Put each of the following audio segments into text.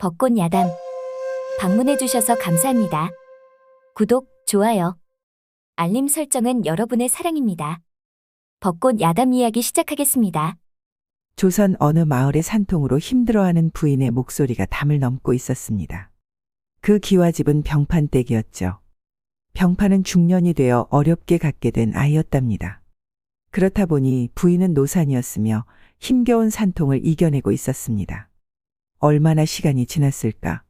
벚꽃 야담. 방문해주셔서 감사합니다. 구독, 좋아요. 알림 설정은 여러분의 사랑입니다. 벚꽃 야담 이야기 시작하겠습니다. 조선 어느 마을의 산통으로 힘들어하는 부인의 목소리가 담을 넘고 있었습니다. 그 기와집은 병판댁이었죠. 병판은 중년이 되어 어렵게 갖게 된 아이였답니다. 그렇다 보니 부인은 노산이었으며 힘겨운 산통을 이겨내고 있었습니다. 얼마나 시간이 지났을까?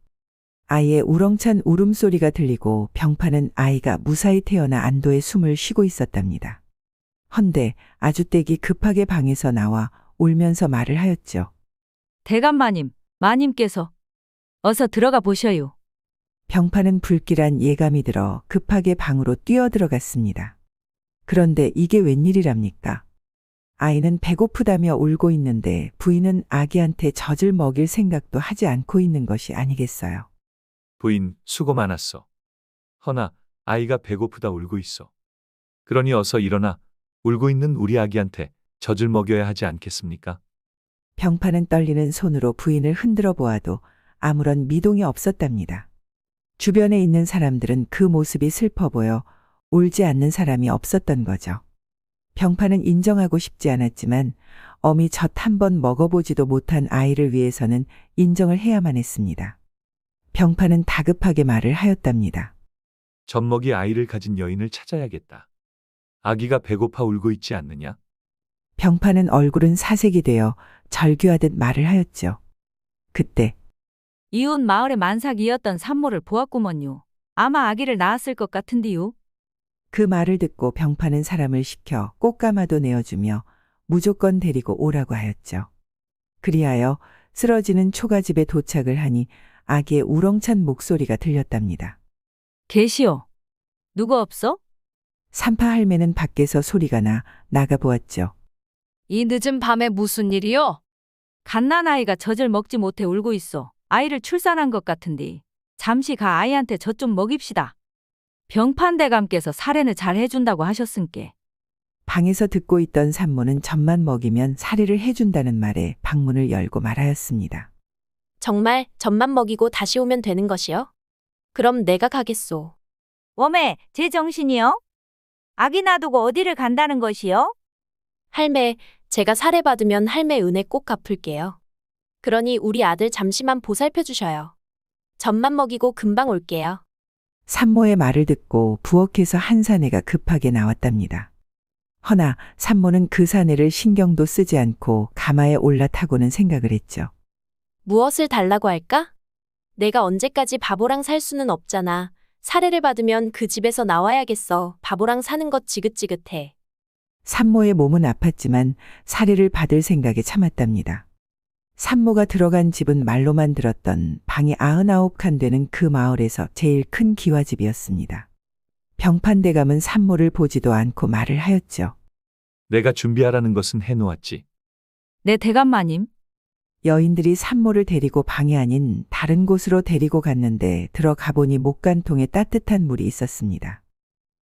아이의 우렁찬 울음소리가 들리고 병판은 아이가 무사히 태어나 안도의 숨을 쉬고 있었답니다. 헌데 아주댁이 급하게 방에서 나와 울면서 말을 하였죠. 대감마님, 마님께서 어서 들어가 보셔요. 병판은 불길한 예감이 들어 급하게 방으로 뛰어 들어갔습니다. 그런데 이게 웬일이랍니까? 아이는 배고프다며 울고 있는데 부인은 아기한테 젖을 먹일 생각도 하지 않고 있는 것이 아니겠어요. 부인, 수고 많았어. 허나, 아이가 배고프다 울고 있어. 그러니 어서 일어나, 울고 있는 우리 아기한테 젖을 먹여야 하지 않겠습니까? 병판은 떨리는 손으로 부인을 흔들어 보아도 아무런 미동이 없었답니다. 주변에 있는 사람들은 그 모습이 슬퍼 보여 울지 않는 사람이 없었던 거죠. 병판은 인정하고 싶지 않았지만 어미 젖 한 번 먹어보지도 못한 아이를 위해서는 인정을 해야만 했습니다. 병판은 다급하게 말을 하였답니다. 젖먹이 아이를 가진 여인을 찾아야겠다. 아기가 배고파 울고 있지 않느냐? 병판은 얼굴은 사색이 되어 절규하듯 말을 하였죠. 그때 이웃 마을의 만삭이었던 산모를 보았구먼요. 아마 아기를 낳았을 것 같은디요. 그 말을 듣고 병파는 사람을 시켜 꽃가마도 내어주며 무조건 데리고 오라고 하였죠. 그리하여 쓰러지는 초가집에 도착을 하니 아기의 우렁찬 목소리가 들렸답니다. 계시오. 누구 없어? 산파 할매는 밖에서 소리가 나 나가 보았죠. 이 늦은 밤에 무슨 일이요? 갓난아이가 젖을 먹지 못해 울고 있어. 아이를 출산한 것 같은디. 잠시 가 아이한테 젖 좀 먹입시다. 병판대감께서 사례는 잘 해준다고 하셨은께. 방에서 듣고 있던 산모는 젖만 먹이면 사례를 해준다는 말에 방문을 열고 말하였습니다. 정말 젖만 먹이고 다시 오면 되는 것이요? 그럼 내가 가겠소. 웜에 제 정신이요? 아기 놔두고 어디를 간다는 것이요? 할매, 제가 사례받으면 할매 은혜 꼭 갚을게요. 그러니 우리 아들 잠시만 보살펴 주셔요. 젖만 먹이고 금방 올게요. 산모의 말을 듣고 부엌에서 한 사내가 급하게 나왔답니다. 허나 산모는 그 사내를 신경도 쓰지 않고 가마에 올라타고는 생각을 했죠. 무엇을 달라고 할까? 내가 언제까지 바보랑 살 수는 없잖아. 사례를 받으면 그 집에서 나와야겠어. 바보랑 사는 것 지긋지긋해. 산모의 몸은 아팠지만 사례를 받을 생각에 참았답니다. 산모가 들어간 집은 말로만 들었던 방이 아흔아홉 칸 되는 그 마을에서 제일 큰 기와집이었습니다. 병판대감은 산모를 보지도 않고 말을 하였죠. 내가 준비하라는 것은 해놓았지. 네, 대감 마님. 여인들이 산모를 데리고 방이 아닌 다른 곳으로 데리고 갔는데 들어가 보니 목간통에 따뜻한 물이 있었습니다.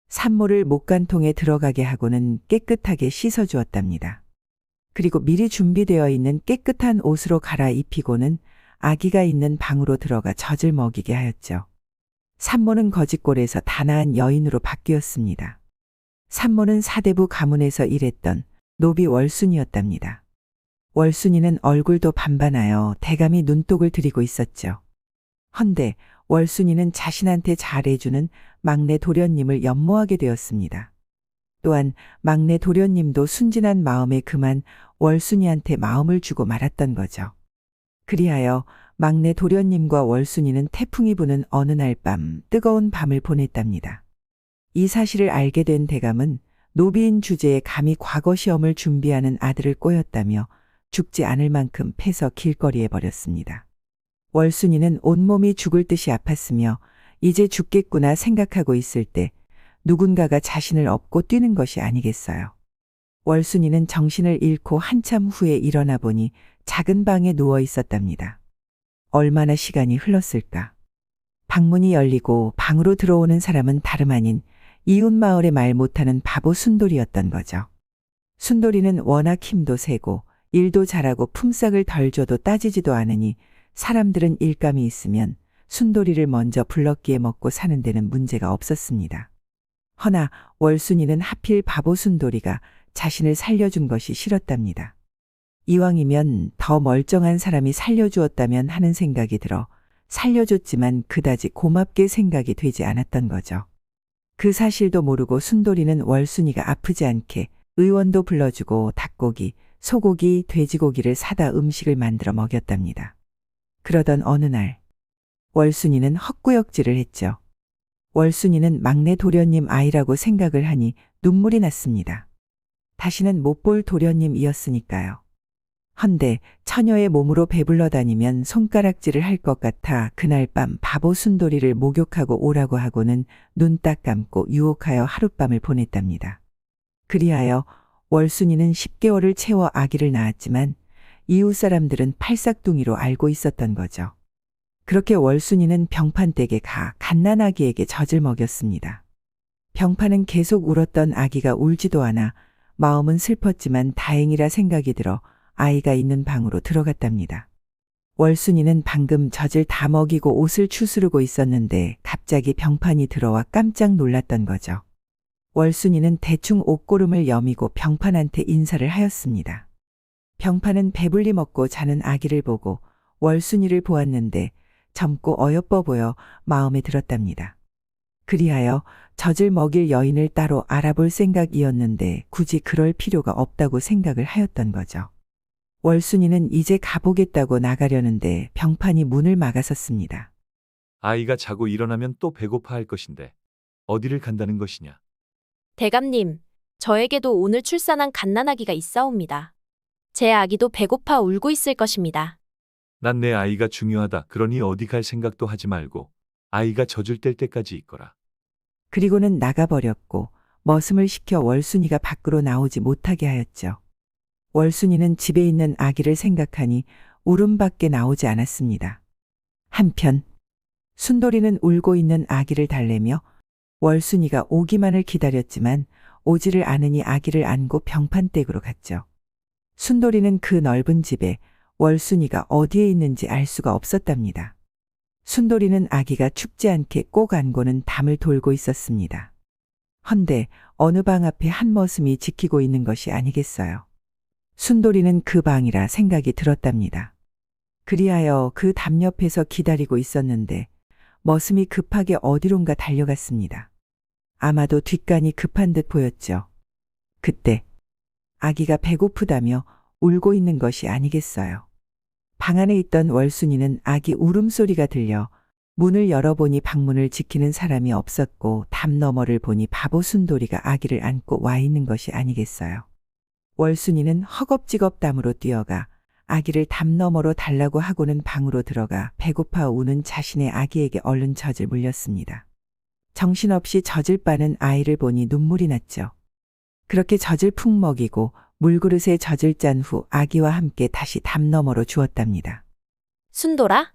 산모를 목간통에 들어가게 하고는 깨끗하게 씻어 주었답니다. 그리고 미리 준비되어 있는 깨끗한 옷으로 갈아입히고는 아기가 있는 방으로 들어가 젖을 먹이게 하였죠. 산모는 거짓골에서 다나한 여인으로 바뀌었습니다. 산모는 사대부 가문에서 일했던 노비 월순이었답니다. 월순이는 얼굴도 반반하여 대감이 눈독을 들이고 있었죠. 헌데 월순이는 자신한테 잘해주는 막내 도련님을 연모하게 되었습니다. 또한 막내 도련님도 순진한 마음에 그만 월순이한테 마음을 주고 말았던 거죠. 그리하여 막내 도련님과 월순이는 태풍이 부는 어느 날 밤 뜨거운 밤을 보냈답니다. 이 사실을 알게 된 대감은 노비인 주제에 감히 과거 시험을 준비하는 아들을 꼬였다며 죽지 않을 만큼 패서 길거리에 버렸습니다. 월순이는 온몸이 죽을 듯이 아팠으며 이제 죽겠구나 생각하고 있을 때 누군가가 자신을 업고 뛰는 것이 아니겠어요. 월순이는 정신을 잃고 한참 후에 일어나 보니 작은 방에 누워 있었답니다. 얼마나 시간이 흘렀을까. 방문이 열리고 방으로 들어오는 사람은 다름 아닌 이웃 마을에 말 못하는 바보 순돌이였던 거죠. 순돌이는 워낙 힘도 세고 일도 잘하고 품삯을 덜 줘도 따지지도 않으니 사람들은 일감이 있으면 순돌이를 먼저 불렀기에 먹고 사는 데는 문제가 없었습니다. 허나 월순이는 하필 바보 순돌이가 자신을 살려준 것이 싫었답니다. 이왕이면 더 멀쩡한 사람이 살려주었다면 하는 생각이 들어 살려줬지만 그다지 고맙게 생각이 되지 않았던 거죠. 그 사실도 모르고 순돌이는 월순이가 아프지 않게 의원도 불러주고 닭고기, 소고기, 돼지고기를 사다 음식을 만들어 먹였답니다. 그러던 어느 날 월순이는 헛구역질을 했죠. 월순이는 막내 도련님 아이라고 생각을 하니 눈물이 났습니다. 다시는 못 볼 도련님이었으니까요. 헌데 처녀의 몸으로 배불러 다니면 손가락질을 할 것 같아 그날 밤 바보 순돌이를 목욕하고 오라고 하고는 눈 딱 감고 유혹하여 하룻밤을 보냈답니다. 그리하여 월순이는 10개월을 채워 아기를 낳았지만 이웃 사람들은 팔싹둥이로 알고 있었던 거죠. 그렇게 월순이는 병판댁에 가 갓난아기에게 젖을 먹였습니다. 병판은 계속 울었던 아기가 울지도 않아 마음은 슬펐지만 다행이라 생각이 들어 아이가 있는 방으로 들어갔답니다. 월순이는 방금 젖을 다 먹이고 옷을 추스르고 있었는데 갑자기 병판이 들어와 깜짝 놀랐던 거죠. 월순이는 대충 옷고름을 여미고 병판한테 인사를 하였습니다. 병판은 배불리 먹고 자는 아기를 보고 월순이를 보았는데 젊고 어여뻐 보여 마음에 들었답니다. 그리하여 젖을 먹일 여인을 따로 알아볼 생각이었는데 굳이 그럴 필요가 없다고 생각을 하였던 거죠. 월순이는 이제 가보겠다고 나가려는데 병판이 문을 막아섰습니다. 아이가 자고 일어나면 또 배고파할 것인데 어디를 간다는 것이냐? 대감님, 저에게도 오늘 출산한 갓난아기가 있사옵니다. 제 아기도 배고파 울고 있을 것입니다. 난 내 아이가 중요하다. 그러니 어디 갈 생각도 하지 말고 아이가 젖을 뗄 때까지 있거라. 그리고는 나가버렸고 머슴을 시켜 월순이가 밖으로 나오지 못하게 하였죠. 월순이는 집에 있는 아기를 생각하니 울음밖에 나오지 않았습니다. 한편 순돌이는 울고 있는 아기를 달래며 월순이가 오기만을 기다렸지만 오지를 않으니 아기를 안고 병판댁으로 갔죠. 순돌이는 그 넓은 집에 월순이가 어디에 있는지 알 수가 없었답니다. 순돌이는 아기가 춥지 않게 꼭 안고는 담을 돌고 있었습니다. 헌데 어느 방 앞에 한 머슴이 지키고 있는 것이 아니겠어요. 순돌이는 그 방이라 생각이 들었답니다. 그리하여 그 담 옆에서 기다리고 있었는데 머슴이 급하게 어디론가 달려갔습니다. 아마도 뒷간이 급한 듯 보였죠. 그때 아기가 배고프다며 울고 있는 것이 아니겠어요. 방 안에 있던 월순이는 아기 울음소리가 들려 문을 열어보니 방문을 지키는 사람이 없었고 담 너머를 보니 바보 순돌이가 아기를 안고 와 있는 것이 아니겠어요. 월순이는 허겁지겁 담으로 뛰어가 아기를 담 너머로 달라고 하고는 방으로 들어가 배고파 우는 자신의 아기에게 얼른 젖을 물렸습니다. 정신없이 젖을 빠는 아이를 보니 눈물이 났죠. 그렇게 젖을 푹 먹이고 물그릇에 젖을 짠 후 아기와 함께 다시 담 너머로 주었답니다. 순돌아?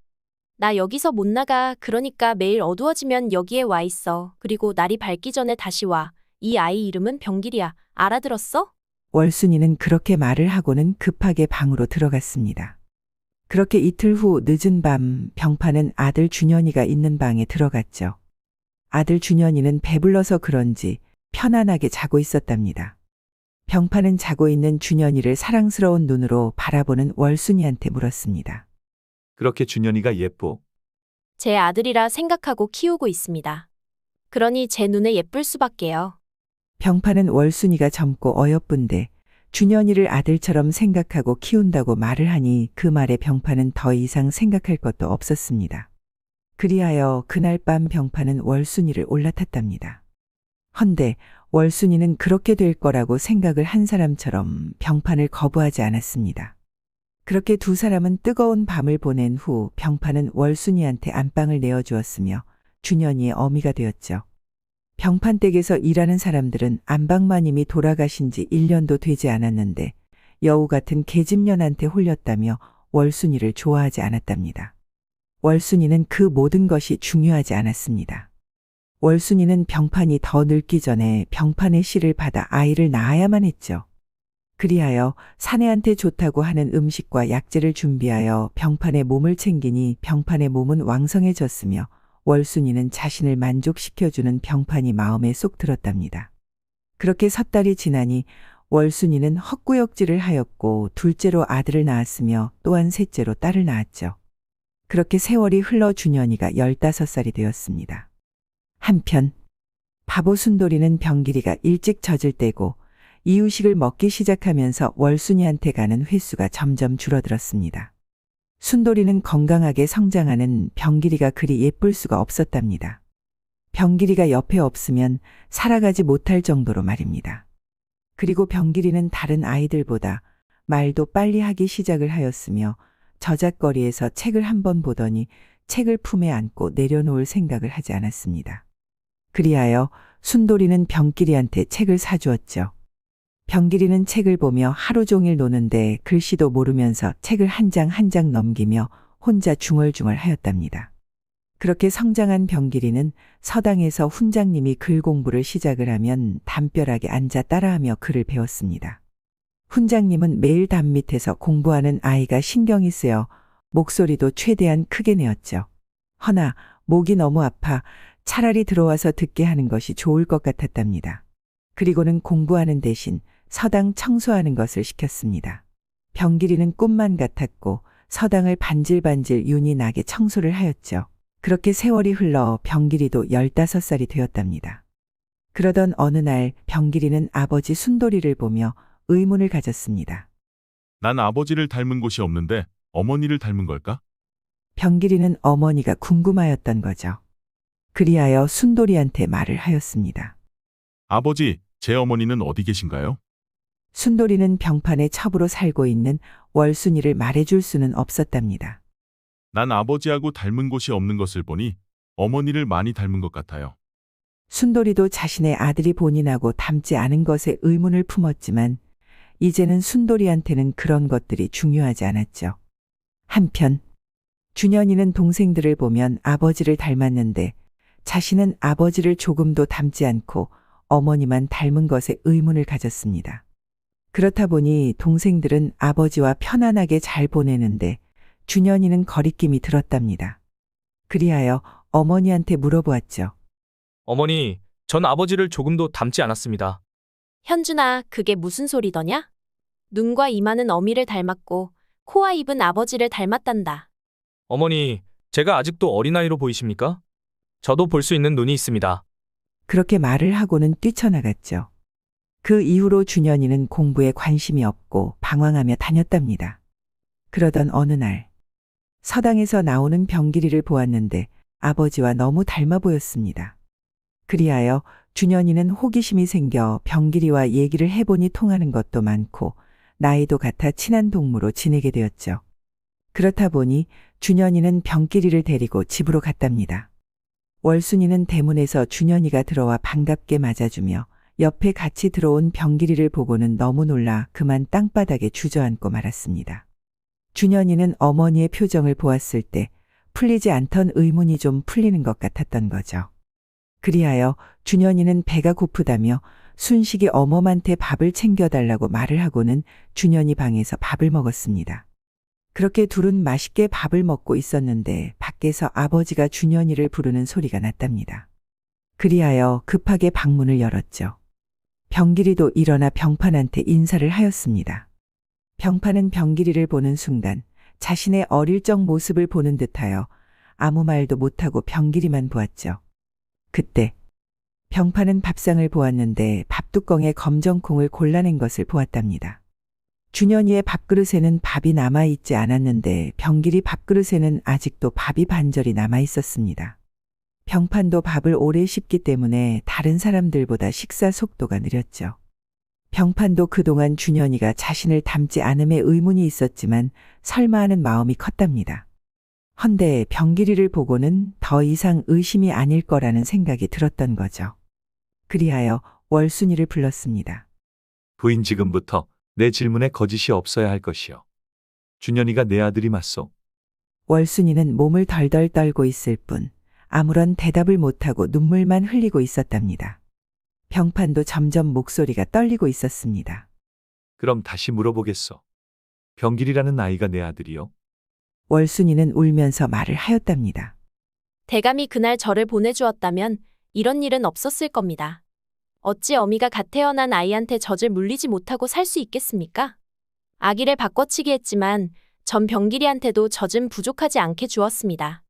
나 여기서 못 나가. 그러니까 매일 어두워지면 여기에 와 있어. 그리고 날이 밝기 전에 다시 와. 이 아이 이름은 병길이야. 알아들었어? 월순이는 그렇게 말을 하고는 급하게 방으로 들어갔습니다. 그렇게 이틀 후 늦은 밤 병파는 아들 준현이가 있는 방에 들어갔죠. 아들 준현이는 배불러서 그런지 편안하게 자고 있었답니다. 병파는 자고 있는 준현이를 사랑스러운 눈으로 바라보는 월순이한테 물었습니다. 그렇게 준현이가 예뻐. 제 아들이라 생각하고 키우고 있습니다. 그러니 제 눈에 예쁠 수밖에요. 병파는 월순이가 젊고 어여쁜데 준현이를 아들처럼 생각하고 키운다고 말을 하니 그 말에 병파는 더 이상 생각할 것도 없었습니다. 그리하여 그날 밤 병파는 월순이를 올라탔답니다. 헌데 월순이는 그렇게 될 거라고 생각을 한 사람처럼 병판을 거부하지 않았습니다. 그렇게 두 사람은 뜨거운 밤을 보낸 후 병판은 월순이한테 안방을 내어주었으며 준현이의 어미가 되었죠. 병판 댁에서 일하는 사람들은 안방마님이 돌아가신 지 1년도 되지 않았는데 여우 같은 계집년한테 홀렸다며 월순이를 좋아하지 않았답니다. 월순이는 그 모든 것이 중요하지 않았습니다. 월순이는 병판이 더 늙기 전에 병판의 씨를 받아 아이를 낳아야만 했죠. 그리하여 사내한테 좋다고 하는 음식과 약재를 준비하여 병판에 몸을 챙기니 병판의 몸은 왕성해졌으며 월순이는 자신을 만족시켜주는 병판이 마음에 쏙 들었답니다. 그렇게 석 달이 지나니 월순이는 헛구역질을 하였고 둘째로 아들을 낳았으며 또한 셋째로 딸을 낳았죠. 그렇게 세월이 흘러 준현이가 15살이 되었습니다. 한편 바보 순돌이는 병길이가 일찍 젖을 떼고 이유식을 먹기 시작하면서 월순이한테 가는 횟수가 점점 줄어들었습니다. 순돌이는 건강하게 성장하는 병길이가 그리 예쁠 수가 없었답니다. 병길이가 옆에 없으면 살아가지 못할 정도로 말입니다. 그리고 병길이는 다른 아이들보다 말도 빨리 하기 시작을 하였으며 저작거리에서 책을 한 번 보더니 책을 품에 안고 내려놓을 생각을 하지 않았습니다. 그리하여 순돌이는 병길이한테 책을 사주었죠. 병길이는 책을 보며 하루 종일 노는데 글씨도 모르면서 책을 한장 한 장 넘기며 혼자 중얼중얼 하였답니다. 그렇게 성장한 병길이는 서당에서 훈장님이 글 공부를 시작을 하면 담벼락에 앉아 따라하며 글을 배웠습니다. 훈장님은 매일 담 밑에서 공부하는 아이가 신경이 쓰여 목소리도 최대한 크게 내었죠. 허나 목이 너무 아파 차라리 들어와서 듣게 하는 것이 좋을 것 같았답니다. 그리고는 공부하는 대신 서당 청소하는 것을 시켰습니다. 병길이는 꿈만 같았고 서당을 반질반질 윤이 나게 청소를 하였죠. 그렇게 세월이 흘러 병길이도 15살이 되었답니다. 그러던 어느 날 병길이는 아버지 순돌이를 보며 의문을 가졌습니다. 난 아버지를 닮은 곳이 없는데 어머니를 닮은 걸까? 병길이는 어머니가 궁금하였던 거죠. 그리하여 순돌이한테 말을 하였습니다. 아버지, 제 어머니는 어디 계신가요? 순돌이는 병판에 첩으로 살고 있는 월순이를 말해줄 수는 없었답니다. 난 아버지하고 닮은 곳이 없는 것을 보니 어머니를 많이 닮은 것 같아요. 순돌이도 자신의 아들이 본인하고 닮지 않은 것에 의문을 품었지만 이제는 순돌이한테는 그런 것들이 중요하지 않았죠. 한편 준현이는 동생들을 보면 아버지를 닮았는데 자신은 아버지를 조금도 닮지 않고 어머니만 닮은 것에 의문을 가졌습니다. 그렇다 보니 동생들은 아버지와 편안하게 잘 보내는데 준현이는 거리낌이 들었답니다. 그리하여 어머니한테 물어보았죠. 어머니, 전 아버지를 조금도 닮지 않았습니다. 현준아, 그게 무슨 소리더냐? 눈과 이마는 어미를 닮았고 코와 입은 아버지를 닮았단다. 어머니, 제가 아직도 어린아이로 보이십니까? 저도 볼 수 있는 눈이 있습니다. 그렇게 말을 하고는 뛰쳐나갔죠. 그 이후로 준현이는 공부에 관심이 없고 방황하며 다녔답니다. 그러던 어느 날 서당에서 나오는 병길이를 보았는데 아버지와 너무 닮아 보였습니다. 그리하여 준현이는 호기심이 생겨 병길이와 얘기를 해보니 통하는 것도 많고 나이도 같아 친한 동무로 지내게 되었죠. 그렇다 보니 준현이는 병길이를 데리고 집으로 갔답니다. 월순이는 대문에서 준현이가 들어와 반갑게 맞아주며 옆에 같이 들어온 병길이를 보고는 너무 놀라 그만 땅바닥에 주저앉고 말았습니다. 준현이는 어머니의 표정을 보았을 때 풀리지 않던 의문이 좀 풀리는 것 같았던 거죠. 그리하여 준현이는 배가 고프다며 순식이 어머한테 밥을 챙겨달라고 말을 하고는 준현이 방에서 밥을 먹었습니다. 그렇게 둘은 맛있게 밥을 먹고 있었는데 밖에서 아버지가 준현이를 부르는 소리가 났답니다. 그리하여 급하게 방문을 열었죠. 병길이도 일어나 병판한테 인사를 하였습니다. 병판은 병길이를 보는 순간 자신의 어릴 적 모습을 보는 듯하여 아무 말도 못하고 병길이만 보았죠. 그때 병판은 밥상을 보았는데 밥뚜껑에 검정콩을 골라낸 것을 보았답니다. 준현이의 밥그릇에는 밥이 남아있지 않았는데 병길이 밥그릇에는 아직도 밥이 반절이 남아있었습니다. 병판도 밥을 오래 씹기 때문에 다른 사람들보다 식사 속도가 느렸죠. 병판도 그동안 준현이가 자신을 닮지 않음에 의문이 있었지만 설마 하는 마음이 컸답니다. 헌데 병길이를 보고는 더 이상 의심이 아닐 거라는 생각이 들었던 거죠. 그리하여 월순이를 불렀습니다. 부인 지금부터 내 질문에 거짓이 없어야 할 것이요. 준현이가 내 아들이 맞소. 월순이는 몸을 덜덜 떨고 있을 뿐 아무런 대답을 못하고 눈물만 흘리고 있었답니다. 병판도 점점 목소리가 떨리고 있었습니다. 그럼 다시 물어보겠어. 병길이라는 아이가 내 아들이요? 월순이는 울면서 말을 하였답니다. 대감이 그날 저를 보내주었다면 이런 일은 없었을 겁니다. 어찌 어미가 갓 태어난 아이한테 젖을 물리지 못하고 살 수 있겠습니까? 아기를 바꿔치기 했지만 전 병길이한테도 젖은 부족하지 않게 주었습니다.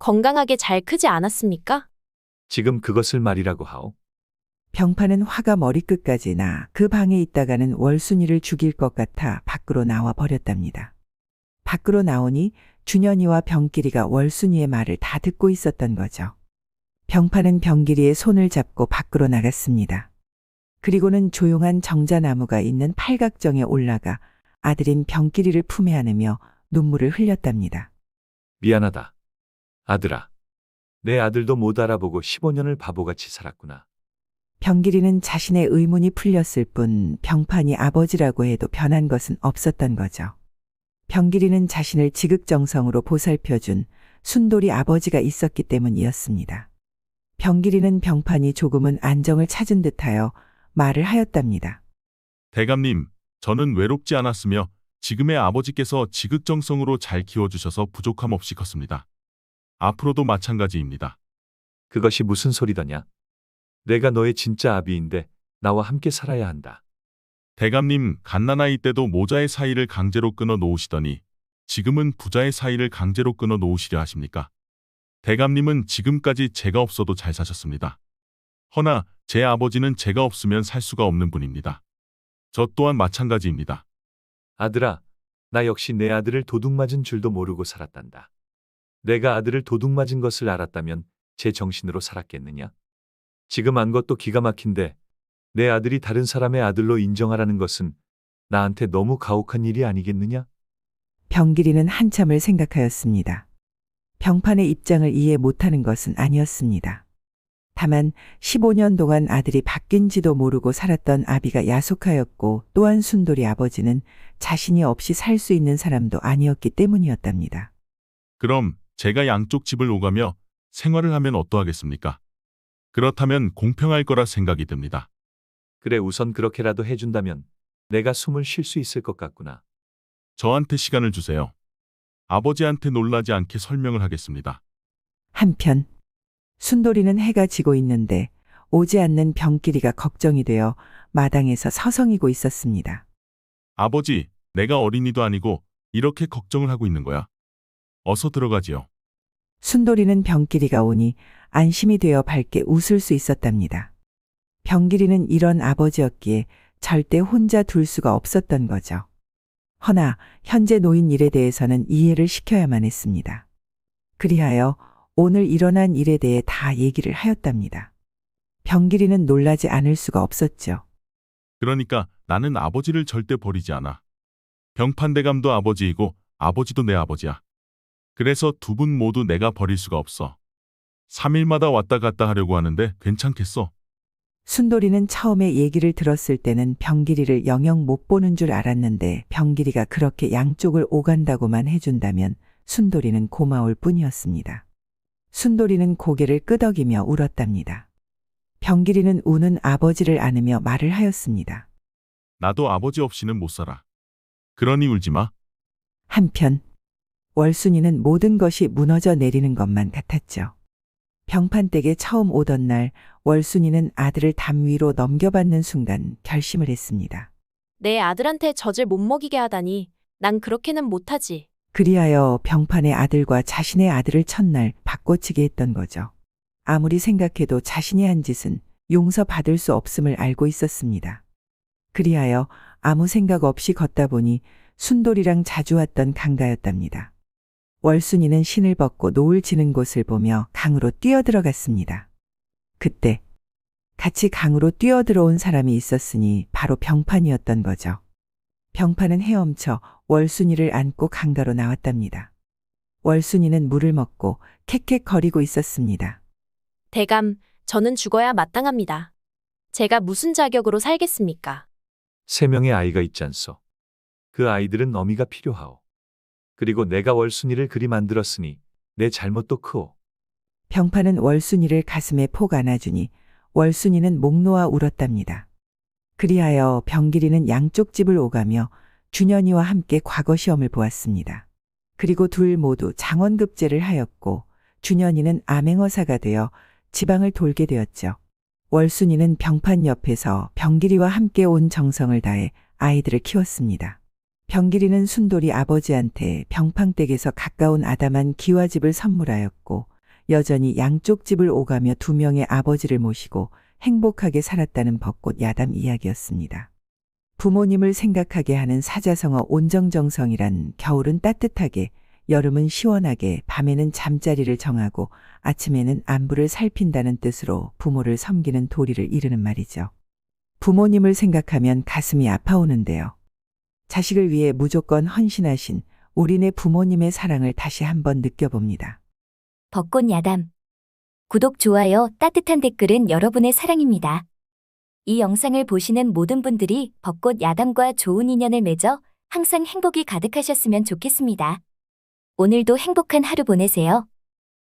건강하게 잘 크지 않았습니까? 지금 그것을 말이라고 하오. 병파는 화가 머리끝까지 나 그 방에 있다가는 월순이를 죽일 것 같아 밖으로 나와 버렸답니다. 밖으로 나오니 준현이와 병길이가 월순이의 말을 다 듣고 있었던 거죠. 병파는 병길이의 손을 잡고 밖으로 나갔습니다. 그리고는 조용한 정자나무가 있는 팔각정에 올라가 아들인 병길이를 품에 안으며 눈물을 흘렸답니다. 미안하다. 아들아. 내 아들도 못 알아보고 15년을 바보같이 살았구나. 병길이는 자신의 의문이 풀렸을 뿐 병판이 아버지라고 해도 변한 것은 없었던 거죠. 병길이는 자신을 지극정성으로 보살펴준 순돌이 아버지가 있었기 때문이었습니다. 병길이는 병판이 조금은 안정을 찾은 듯하여 말을 하였답니다. 대감님, 저는 외롭지 않았으며 지금의 아버지께서 지극정성으로 잘 키워주셔서 부족함 없이 컸습니다. 앞으로도 마찬가지입니다. 그것이 무슨 소리더냐? 내가 너의 진짜 아비인데 나와 함께 살아야 한다. 대감님, 갓난아이 때도 모자의 사이를 강제로 끊어 놓으시더니 지금은 부자의 사이를 강제로 끊어 놓으시려 하십니까? 대감님은 지금까지 제가 없어도 잘 사셨습니다. 허나 제 아버지는 제가 없으면 살 수가 없는 분입니다. 저 또한 마찬가지입니다. 아들아, 나 역시 내 아들을 도둑 맞은 줄도 모르고 살았단다. 내가 아들을 도둑 맞은 것을 알았다면 제 정신으로 살았겠느냐? 지금 안 것도 기가 막힌데 내 아들이 다른 사람의 아들로 인정하라는 것은 나한테 너무 가혹한 일이 아니겠느냐? 병길이는 한참을 생각하였습니다. 병판의 입장을 이해 못하는 것은 아니었습니다. 다만 15년 동안 아들이 바뀐지도 모르고 살았던 아비가 야속하였고 또한 순돌이 아버지는 자신이 없이 살 수 있는 사람도 아니었기 때문이었답니다. 그럼 제가 양쪽 집을 오가며 생활을 하면 어떠하겠습니까? 그렇다면 공평할 거라 생각이 듭니다. 그래 우선 그렇게라도 해준다면 내가 숨을 쉴 수 있을 것 같구나. 저한테 시간을 주세요. 아버지한테 놀라지 않게 설명을 하겠습니다. 한편 순돌이는 해가 지고 있는데 오지 않는 병길이가 걱정이 되어 마당에서 서성이고 있었습니다. 아버지, 내가 어린이도 아니고 이렇게 걱정을 하고 있는 거야. 어서 들어가지요. 순돌이는 병길이가 오니 안심이 되어 밝게 웃을 수 있었답니다. 병길이는 이런 아버지였기에 절대 혼자 둘 수가 없었던 거죠. 허나 현재 노인 일에 대해서는 이해를 시켜야만 했습니다. 그리하여 오늘 일어난 일에 대해 다 얘기를 하였답니다. 병길이는 놀라지 않을 수가 없었죠. 그러니까 나는 아버지를 절대 버리지 않아. 병판대감도 아버지이고 아버지도 내 아버지야. 그래서 두 분 모두 내가 버릴 수가 없어. 3일마다 왔다 갔다 하려고 하는데 괜찮겠어? 순돌이는 처음에 얘기를 들었을 때는 병길이를 영영 못 보는 줄 알았는데 병길이가 그렇게 양쪽을 오간다고만 해준다면 순돌이는 고마울 뿐이었습니다. 순돌이는 고개를 끄덕이며 울었답니다. 병길이는 우는 아버지를 안으며 말을 하였습니다. 나도 아버지 없이는 못 살아. 그러니 울지 마. 한편 월순이는 모든 것이 무너져 내리는 것만 같았죠. 병판댁에 처음 오던 날 월순이는 아들을 담 위로 넘겨받는 순간 결심을 했습니다. 내 아들한테 젖을 못 먹이게 하다니 난 그렇게는 못하지. 그리하여 병판의 아들과 자신의 아들을 첫날 바꿔치게 했던 거죠. 아무리 생각해도 자신이 한 짓은 용서받을 수 없음을 알고 있었습니다. 그리하여 아무 생각 없이 걷다 보니 순돌이랑 자주 왔던 강가였답니다. 월순이는 신을 벗고 노을 지는 곳을 보며 강으로 뛰어들어갔습니다. 그때 같이 강으로 뛰어들어온 사람이 있었으니 바로 병판이었던 거죠. 병판은 헤엄쳐 월순이를 안고 강가로 나왔답니다. 월순이는 물을 먹고 캑캑거리고 있었습니다. 대감, 저는 죽어야 마땅합니다. 제가 무슨 자격으로 살겠습니까? 세 명의 아이가 있지 않소. 그 아이들은 어미가 필요하오. 그리고 내가 월순이를 그리 만들었으니 내 잘못도 크오. 병판은 월순이를 가슴에 폭 안아주니 월순이는 목 놓아 울었답니다. 그리하여 병길이는 양쪽 집을 오가며 준현이와 함께 과거 시험을 보았습니다. 그리고 둘 모두 장원급제를 하였고 준현이는 암행어사가 되어 지방을 돌게 되었죠. 월순이는 병판 옆에서 병길이와 함께 온 정성을 다해 아이들을 키웠습니다. 병길이는 순돌이 아버지한테 병팡댁에서 가까운 아담한 기와집을 선물하였고 여전히 양쪽 집을 오가며 두 명의 아버지를 모시고 행복하게 살았다는 벚꽃 야담 이야기였습니다. 부모님을 생각하게 하는 사자성어 온정정성이란 겨울은 따뜻하게, 여름은 시원하게, 밤에는 잠자리를 정하고 아침에는 안부를 살핀다는 뜻으로 부모를 섬기는 도리를 이르는 말이죠. 부모님을 생각하면 가슴이 아파오는데요. 자식을 위해 무조건 헌신하신 우리네 부모님의 사랑을 다시 한번 느껴봅니다. 벚꽃 야담. 구독, 좋아요, 따뜻한 댓글은 여러분의 사랑입니다. 이 영상을 보시는 모든 분들이 벚꽃 야담과 좋은 인연을 맺어 항상 행복이 가득하셨으면 좋겠습니다. 오늘도 행복한 하루 보내세요.